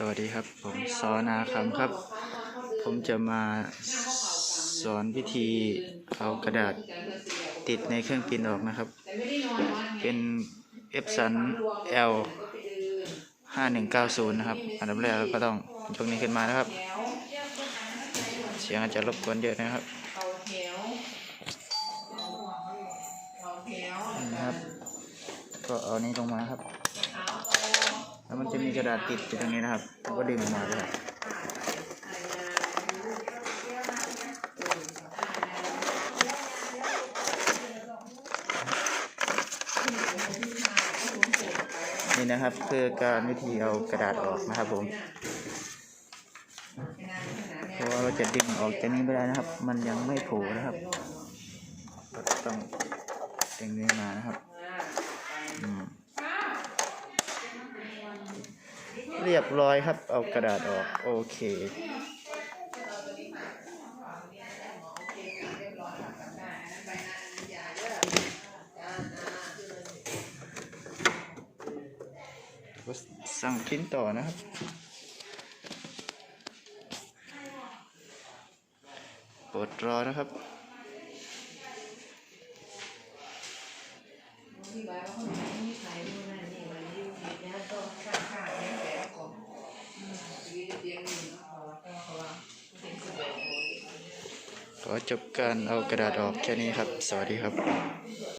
สวัสดีครับ ผมสอนาคำครับ ผมจะมาสอนวิธีเอากระดาษติดในเครื่องพิมพ์ออกนะครับ เป็น e p s o n L 5190นะครับ อันดับแรกเราก็ต้องยกนี้ขึ้นมานะครับ เสียงอาจจะรบกวนเยอะนะครับนะครับ ก็เอานี้ลงมาครับ จะมีกระดาษติดอยู่ตรงนี้นะครับเราก็ดึงออกมาเลยครับนี่นะครับคือการวิธีเอากระดาษออกนะครับผมเพราะว่าเราจะดึงออกจากนี้ไม่ได้นะครับ มันยังไม่โผล่นะครับต้องดึงนี้มานะครับ เรียบร้อยครับ เอากระดาษออก โอเค สั่งพิมพ์ต่อนะครับโปรดรอนะครับที่ไว้ว่าคนไหนมีใครดูนั่นนี่มั จบการเอากระดาษออกแค่นี้ครับ สวัสดีครับ